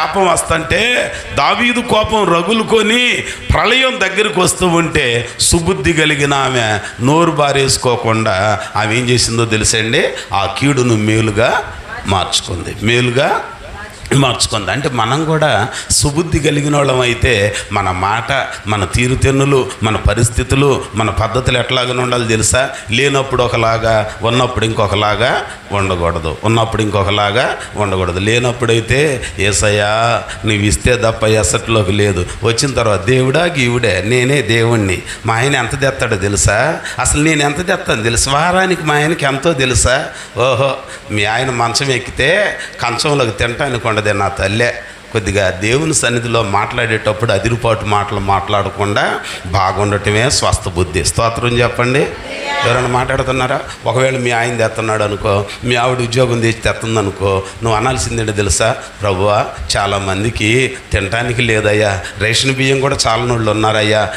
శాపం వస్తుంటే దావీదు కోపం రగులుకొని ప్రళయం దగ్గరికి వస్తూ ఉంటే సుబుద్ధి కలిగిన ఆమె నోరు బారేసుకోకుండా ఆమె ఏం చేసిందో తెలుసండి? ఆ కీడును మేలుగా మార్చుకుంది. మేలుగా మార్చుకుంది? అంటే మనం కూడా సుబుద్ధి కలిగిన వాళ్ళం అయితే మన మాట మన తీరుతెన్నులు మన పరిస్థితులు మన పద్ధతులు ఎట్లాగనే ఉండాలి తెలుసా? లేనప్పుడు ఒకలాగా ఉన్నప్పుడు ఇంకొకలాగా ఉండకూడదు. ఉన్నప్పుడు ఇంకొకలాగా ఉండకూడదు. లేనప్పుడైతే ఏసయ్యా నువ్వు ఇస్తే తప్ప ఎసట్లోకి లేదు. వచ్చిన తర్వాత దేవుడా గీవుడే నేనే దేవుణ్ణి. మా ఆయన ఎంత తెస్తాడో తెలుసా? అసలు నేను ఎంత తెస్తాను తెలుసు? వారానికి మా ఆయనకి ఎంతో తెలుసా? ఓహో మీ ఆయన మంచం ఎక్కితే కంచంలోకి తింటానుకోండి ఉండదే నా తల్లే. కొద్దిగా దేవుని సన్నిధిలో మాట్లాడేటప్పుడు అదిరిపాటు మాటలు మాట్లాడకుండా బాగుండటమే స్వస్థ బుద్ధి. స్తోత్రం చెప్పండి. ఎవరైనా మాట్లాడుతున్నారా? ఒకవేళ మీ ఆయన తెస్తున్నాడు అనుకో మీ ఆవిడ ఉద్యోగం తెచ్చి తెస్తుంది అనుకో నువ్వు అనాల్సిందేంటి తెలుసా? ప్రభువా చాలామందికి తినటానికి లేదయ్యా. రేషన్ బియ్యం కూడా చాలా నోళ్ళు ఉన్నారయ్యా.